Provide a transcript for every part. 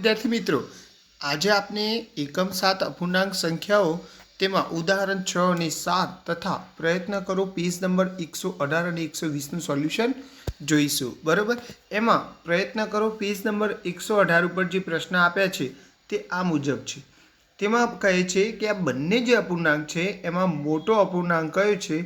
વિદ્યાર્થી મિત્રો, આજે આપણે એકમ સાત અપૂર્ણાંક સંખ્યાઓ તેમાં ઉદાહરણ છ અને સાત તથા પ્રયત્ન કરો પેજ નંબર એકસો અઢાર અને એકસો વીસનું સોલ્યુશન જોઈશું. બરાબર? એમાં પ્રયત્ન કરો પેજ નંબર એકસો અઢાર ઉપર જે પ્રશ્ન આપ્યા છે તે આ મુજબ છે. તેમાં કહે છે કે આ બંને જે અપૂર્ણાંક છે એમાં મોટો અપૂર્ણાંક કયો છે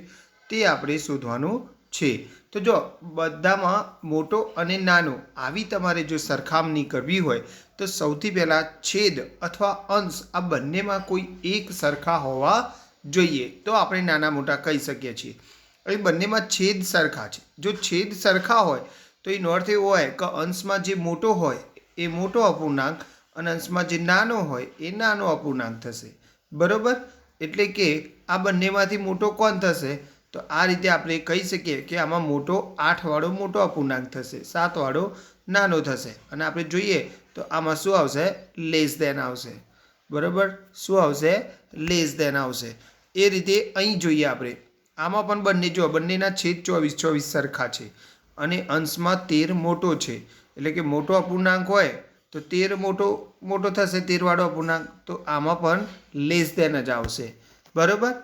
તે આપણે શોધવાનું છે. તો જો બધામાં મોટો અને નાનો, આવી તમારે જો સરખામણી કરવી હોય, તો સૌથી પહેલાં છેદ અથવા અંશ આ બંનેમાં કોઈ એક સરખા હોવા જોઈએ. તો આપણે નાના મોટા કહી શકીએ છીએ. એ બંનેમાં છેદ સરખા છે. જો છેદ સરખા હોય, તો એનો અર્થ એવો હોય કે અંશમાં જે મોટો હોય, એ મોટો અપૂર્ણાંક અને અંશમાં જે નાનો હોય, એ નાનો અપૂર્ણાંક થશે. બરાબર? એટલે કે આ બંનેમાંથી મોટો કોણ થશે? તો આ રીતે આપણે કહી શકીએ કે આમાં મોટો આઠવાળો મોટો અપૂર્ણાંક થશે સાતવાળો નાનો થશે. અને આપણે જોઈએ તો આમાં શું આવશે? લેસ દેન આવશે. બરાબર? શું આવશે? લેસ દેન આવશે. એ રીતે અહીં જોઈએ આપણે. આમાં પણ બંને, જો બંનેના છેદ ચોવીસ ચોવીસ સરખા છે. અને અંશમાં તેર મોટો છે. એટલે કે મોટો અપૂર્ણાંક હોય તો તેર મોટો મોટો થશે, તેરવાળો અપૂર્ણાંક. તો આમાં પણ લેસ દેન જ આવશે. બરાબર?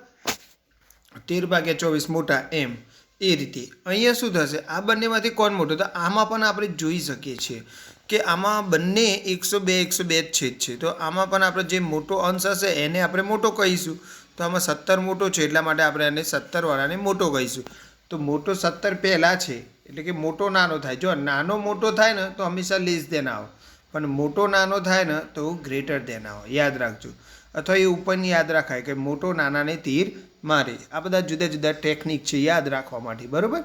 તેર ભાગ્યા ચોવીસ મોટા એમ. એ રીતે અહીંયા શું થશે? આ બંનેમાંથી કોણ મોટો? તો આમાં પણ આપણે જોઈ શકીએ છીએ કે આમાં બંને એકસો બે એકસો બે જ છેદ છે. તો આમાં પણ આપણે જે મોટો અંશ હશે એને આપણે મોટો કહીશું. તો આમાં સત્તર મોટો છે, એટલા માટે આપણે એને સત્તરવાળાને મોટો કહીશું. તો મોટો સત્તર પહેલાં છે, એટલે કે મોટો નાનો થાય. જો નાનો મોટો થાય ને, તો હંમેશા લેસ દેન આવો. પણ મોટો નાનો થાય ને, તો ગ્રેટર દેન આવો. યાદ રાખજો. અથવા એ ઉપરની યાદ રાખાય કે મોટો નાનાને તીર મારે આ બધા જુદા જુદા ટેકનિક છે, યાદ રાખવા માટે. બરાબર?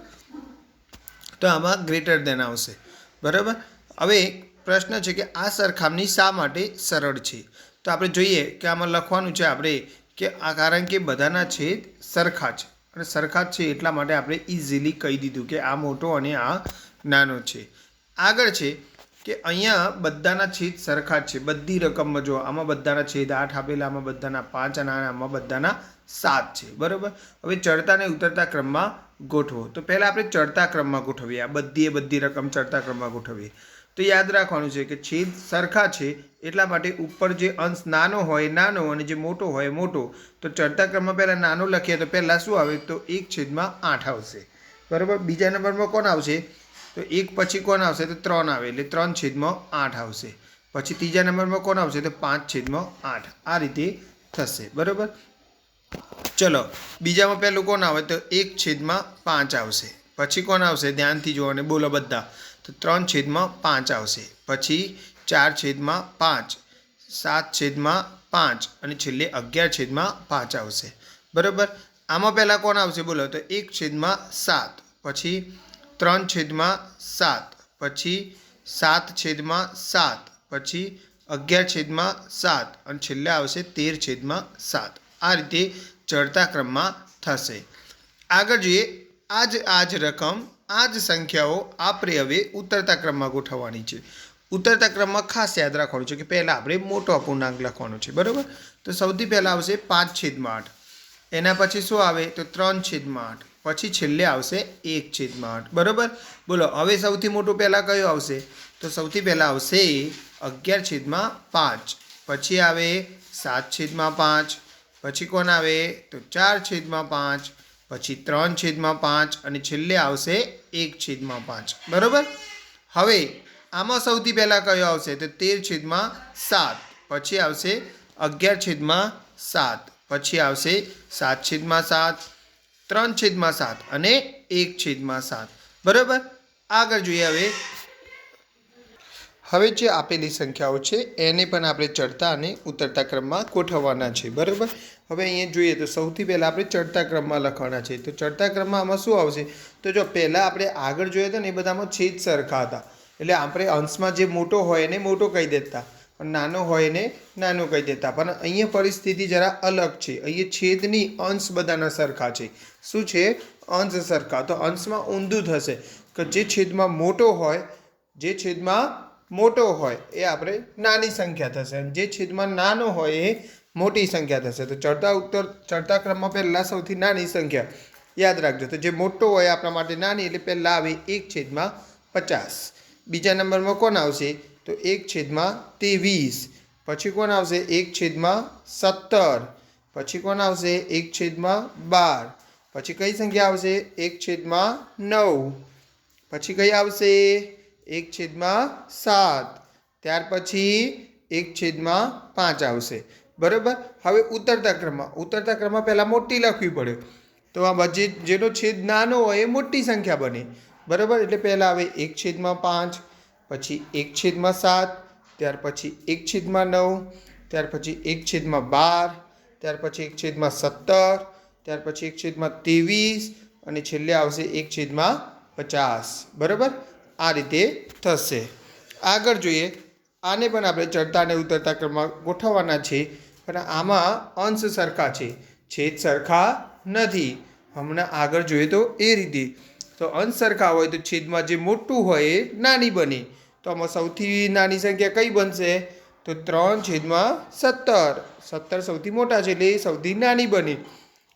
તો આમાં ગ્રેટર દેન આવશે. બરાબર? હવે પ્રશ્ન છે કે આ સરખામણી શા માટે સરળ છે? તો આપણે જોઈએ કે આમાં લખવાનું છે આપણે કે આ કારણ કે બધાના છેદ સરખા છે. અને સરખા છે એટલા માટે આપણે ઇઝીલી કહી દીધું કે આ મોટો અને આ નાનો છે. આગળ છે કે અહીંયા બધાના છેદ સરખા જ છે. બધી રકમમાં જો આમાં બધાના છેદ આઠ આપેલા, આમાં બધાના પાંચ અને આમાં બધાના સાત છે. બરાબર? હવે ચડતા અને ઉતરતા ક્રમમાં ગોઠવો. તો પહેલાં આપણે ચડતા ક્રમમાં ગોઠવીએ. આ બધી એ બધી રકમ ચડતા ક્રમમાં ગોઠવીએ. તો યાદ રાખવાનું છે કે છેદ સરખા છે એટલા માટે ઉપર જે અંશ નાનો હોય, નાનો અને જે મોટો હોય, મોટો, તો ચડતા ક્રમમાં પહેલાં નાનો લખીએ તો પહેલાં શું આવે? તો એક છેદમાં આઠ આવશે. બરાબર? બીજા નંબરમાં કોણ આવશે? તો એક પછી કોણ આવશે? તો ત્રણ આવે એટલે ત્રણ છેદમાં આઠ આવશે. પછી ત્રીજા નંબરમાં કોણ આવશે? તો પાંચ છેદમાં આઠ. આ રીતે થશે. બરાબર? ચલો, બીજામાં પહેલું કોણ આવે? તો એક છેદમાં પાંચ આવશે. પછી કોણ આવશે? ધ્યાનથી જુઓ અને બોલો બધા. તો ત્રણ છેદમાં પાંચ આવશે. પછી ચાર છેદમાં પાંચ, સાત છેદમાં પાંચ અને છેલ્લે અગિયાર છેદમાં પાંચ આવશે. બરાબર? આમાં પહેલાં કોણ આવશે? બોલો. તો એક છેદમાં સાત. પછી ત્રણ છેદમાં સાત, પછી સાત છેદમાં સાત, પછી અગિયાર છેદમાં સાત અને છેલ્લે આવશે તેર છેદમાં સાત. આ રીતે ચડતા ક્રમમાં થશે. આગળ જોઈએ આ જ આ જ રકમ આ જ સંખ્યાઓ આપણે હવે ઉતરતા ક્રમમાં ગોઠવવાની છે. ઉતરતા ક્રમમાં ખાસ યાદ રાખવાનું છે કે પહેલાં આપણે મોટો અપૂર્ણાંક લખવાનો છે, બરાબર? તો સૌથી પહેલાં આવશે પાંચ છેદમાં આઠ. એના પછી શું આવે? તો ત્રણ છેદમાં આઠ. પછી છેલ્લે આવશે એક છેદમાં આઠ. બરાબર? બોલો, હવે સૌથી મોટું પહેલાં કયું આવશે? તો સૌથી પહેલાં આવશે અગિયાર છેદમાં પાંચ. પછી આવે સાત છેદમાં પાંચ. પછી કોણ આવે? તો ચાર છેદમાં પાંચ. પછી ત્રણ છેદમાં પાંચ અને છેલ્લે આવશે એક છેદમાં પાંચ. બરાબર? હવે આમાં સૌથી પહેલાં કયો આવશે? તો તેર છેદમાં સાત. પછી આવશે અગિયાર છેદમાં સાત. પછી આવશે સાત છેદમાં સાત. ત્રણ છેદમાં સાત અને એક છેદમાં સાત. બરાબર? આગળ જોઈએ હવે. હવે જે આપેલી સંખ્યાઓ છે, એને પણ આપણે ચડતા અને ઉતરતા ક્રમમાં ગોઠવવાના છે. બરાબર? હવે અહીંયા જોઈએ તો સૌથી પહેલાં આપણે ચડતા ક્રમમાં લખવાના છે. તો ચડતા ક્રમમાં આમાં શું આવશે? તો જો પહેલાં આપણે આગળ જોઈએ તો ને એ બધામાં છેદ સરખા હતા. એટલે આપણે અંશમાં જે મોટો હોય એને મોટો કહી દેતા. નાનો હોય એને નાનું કહી દેતા. પણ અહીંયા પરિસ્થિતિ જરા અલગ છે. અહીંયા છેદની અંશ બધાના સરખા છે. શું છે? અંશ સરખા. તો અંશમાં ઊંધું થશે કે જે છેદમાં મોટો હોય, જે છેદમાં મોટો હોય, એ આપણે નાની સંખ્યા થશે. અને જે છેદમાં નાનો હોય, એ મોટી સંખ્યા થશે. તો ચડતા ઉત્તર, ચડતા ક્રમમાં પહેલાં સૌથી નાની સંખ્યા. યાદ રાખજો. તો જે મોટો હોય આપણા માટે નાની, એટલે પહેલાં આવે એક છેદમાં પચાસ. બીજા નંબરમાં કોણ આવશે? તો એક છેદમાં ત્રેવીસ. પછી કોણ આવશે? એક છેદમાં સત્તર. પછી કોણ આવશે? એક છેદમાં બાર. પછી કઈ સંખ્યા આવશે? એક છેદમાં નવ. પછી કઈ આવશે? એક છેદમાં સાત. ત્યાર પછી એક છેદમાં પાંચ આવશે. બરાબર? હવે ઉતરતા ક્રમમાં. ઉતરતા ક્રમમાં પહેલાં મોટી લખવી પડે. તો આમાં જે, જેનો છેદ નાનો હોય એ મોટી સંખ્યા બને. બરાબર? એટલે પહેલાં આવે એક છેદમાં પાંચ પછી એક છેદમાં સાત, ત્યાર પછી એક છેદમાં નવ, ત્યાર પછી એક છેદમાં બાર, ત્યાર પછી એક છેદમાં સત્તર, ત્યાર પછી એક છેદમાં ત્રેવીસ અને છેલ્લે આવશે એક છેદમાં પચાસ. બરાબર? આ રીતે થશે. આગળ જોઈએ. આને પણ આપણે ચડતા અને ઉતરતા ક્રમમાં ગોઠવવાના છે. પણ આમાં અંશ સરખા છે. છેદ સરખા નથી. હમણાં આગળ જોઈએ તો એ રીતે. તો અંશ સરખા હોય તો છેદમાં જે મોટું હોય એ નાની બને. તો આમાં સૌથી નાની સંખ્યા કઈ બનશે? તો ત્રણ છેદમાં સત્તર. સત્તર સૌથી મોટા છે એટલે એ સૌથી નાની બની.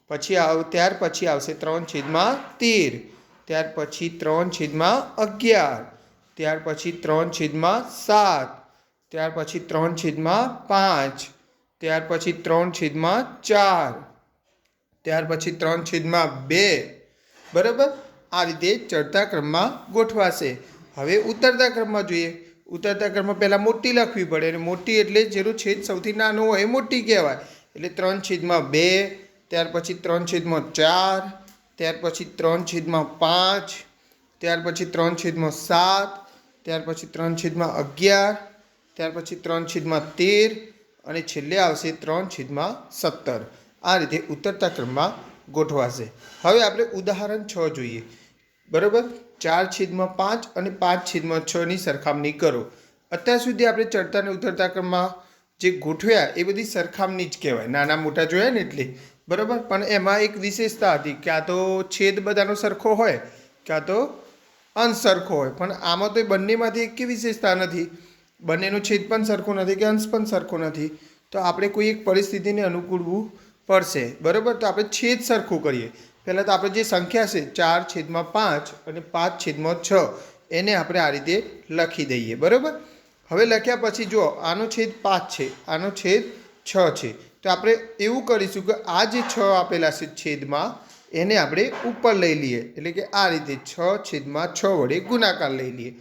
પછી આવ, ત્યાર પછી આવશે ત્રણ છેદમાં તેર. ત્યાર પછી ત્રણ છેદમાં અગિયાર. ત્યાર પછી ત્રણ છેદમાં સાત. ત્યાર પછી ત્રણ છેદમાં પાંચ. ત્યાર પછી ત્રણ છેદમાં ચાર. ત્યાર પછી ત્રણ છેદમાં બે. બરાબર? આ રીતે ચડતા ક્રમમાં ગોઠવાશે. હવે ઉતરતા ક્રમમાં જોઈએ. ઉતરતા ક્રમમાં પહેલાં મોટી લખવી પડે અને મોટી એટલે જેનું છેદ સૌથી નાનું હોય એ મોટી કહેવાય. એટલે ત્રણ છેદમાં બે, ત્યાર પછી ત્રણ છેદમાં ચાર, ત્યાર પછી ત્રણ છેદમાં પાંચ, ત્યાર પછી ત્રણ છેદમાં સાત, ત્યાર પછી ત્રણ છેદમાં અગિયાર, ત્યાર પછી ત્રણ છેદમાં તેર અને છેલ્લે આવશે ત્રણ છેદમાં સત્તર. આ રીતે ઉતરતા ક્રમમાં ગોઠવાશે. હવે આપણે ઉદાહરણ છ જોઈએ. બરાબર? ચાર છેદમાં પાંચ અને પાંચ છેદમાં છની સરખામણી કરો. અત્યાર સુધી આપણે ચડતા અને ઉતરતા ક્રમમાં જે ગોઠવ્યા, એ બધી સરખામણી જ કહેવાય. નાના મોટા જોયા ને એટલે. બરાબર? પણ એમાં એક વિશેષતા હતી ક્યાં તો છેદ બધાનો સરખો હોય ક્યાં તો અંશ સરખો હોય. પણ આમાં તો એ બંનેમાંથી એક વિશેષતા નથી. બંનેનો છેદ પણ સરખો નથી કે અંશ પણ સરખો નથી. તો આપણે કોઈ એક પરિસ્થિતિને અનુકૂળવું પડશે. બરાબર? તો આપણે છેદ સરખું કરીએ. પહેલાં તો આપણે જે સંખ્યા છે, ચાર છેદમાં પાંચ અને પાંચ છેદમાં છ, એને આપણે આ રીતે લખી દઈએ. બરાબર? હવે લખ્યા પછી જો આનો છેદ પાંચ છે, આનો છેદ છ છે. તો આપણે એવું કરીશું કે આ જે છ આપેલા છે છેદમાં, એને આપણે ઉપર લઈ લઈએ. એટલે કે આ રીતે છ છેદમાં છ વડે ગુણાકાર લઈ લઈએ.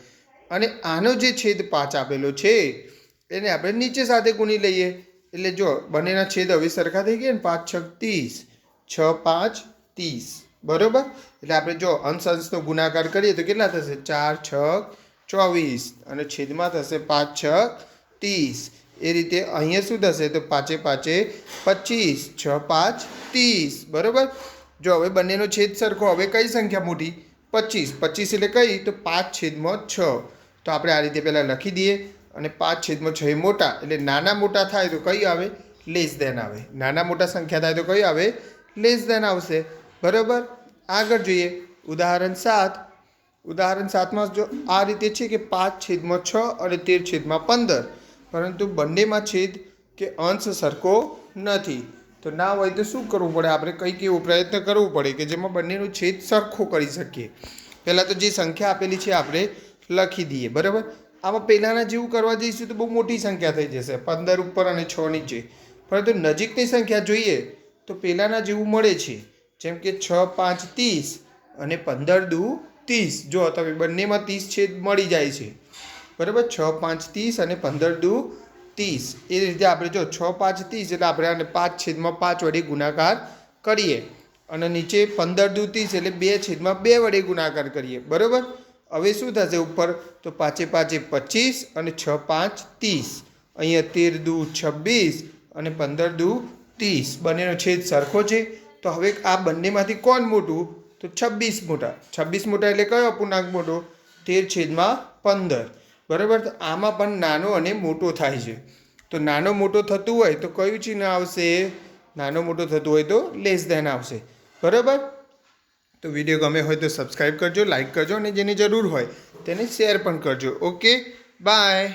અને આનો જે છેદ પાંચ આપેલો છે, એને આપણે નીચે સાથે ગુણી લઈએ. એટલે જો બંનેના છેદ હવે સરખા થઈ ગયા ને પાંચ, છ, ત્રીસ. છ, પાંચ, ત્રીસ. બરોબર? એટલે આપણે જો અંશ અંશનો ગુણાકાર કરીએ તો કેટલા થશે? ચાર, છ, ચોવીસ. અને છેદમાં થશે પાંચ, છ, ત્રીસ. એ રીતે અહીંયા શું થશે? તો પાંચે પાંચે પચીસ. છ, પાંચ, ત્રીસ. બરાબર? જો હવે બંનેનો છેદ સરખો, હવે કઈ સંખ્યા મોટી? પચીસ. પચીસ એટલે કઈ? તો પાંચ છેદમાં છ. તો આપણે આ રીતે પહેલાં લખી દઈએ. અને પાંચ છેદમાં છ મોટા, એટલે નાના મોટા થાય તો કઈ આવે? લેસ દેન આવે. નાના મોટા સંખ્યા થાય તો કઈ આવે? લેસ દેન આવશે. બરાબર? આગળ જોઈએ. ઉદાહરણ સાત. ઉદાહરણ સાતમાં જો આ રીતે છે કે પાંચ છેદમાં છ અને તેર છેદમાં પંદર. પરંતુ બંનેમાં છેદ કે અંશ સરખો નથી. તો ના હોય તો શું કરવું પડે? આપણે કંઈક એવો પ્રયત્ન કરવો પડે કે જેમાં બંનેનો છેદ સરખો કરી શકીએ. પહેલાં તો જે સંખ્યા આપેલી છે આપણે લખી દઈએ. બરાબર? આમાં પહેલાંના જેવું કરવા જઈશું તો બહુ મોટી સંખ્યા થઈ જશે, પંદર ઉપર અને છ નીચે. પરંતુ નજીકની સંખ્યા જોઈએ તો પહેલાંના જેવું મળે છે, જેમ કે છ, પાંચ, ત્રીસ અને પંદર દુ ત્રીસ. જો તમે બંનેમાં ત્રીસ છેદ મળી જાય છે, બરાબર? છ, પાંચ, ત્રીસ અને પંદર દુ ત્રીસ. એ રીતે આપણે જો છ, પાંચ, ત્રીસ એટલે આપણે આને પાંચ છેદમાં પાંચ વડે ગુણાકાર કરીએ અને નીચે પંદર દુ ત્રીસ એટલે બે છેદમાં બે વડે ગુણાકાર કરીએ, બરાબર? હવે શું થશે ઉપર? તો પાંચે પાંચે પચીસ અને છ પાંચ ત્રીસ. અહીંયા તેર દુ છવ્વીસ અને પંદર દુ ત્રીસ. બંનેનો છેદ સરખો છે. તો હવે આ બંનેમાંથી કોણ મોટું? તો છવ્વીસ મોટા. છવ્વીસ મોટા એટલે કયો અપૂર્ણાંક મોટો? તેર છેદમાં પંદર. બરાબર? તો આમાં પણ નાનો અને મોટો થાય છે. તો નાનો મોટો થતું હોય તો કયું ચિહ્ન આવશે? નાનો મોટો થતું હોય તો લેસ ધેન આવશે. બરાબર? તો વીડિયો ગમે હોય તો સબસ્ક્રાઈબ કરજો લાઇક કરજો અને જેની જરૂર હોય તેને શેર પણ કરજો. Okay bye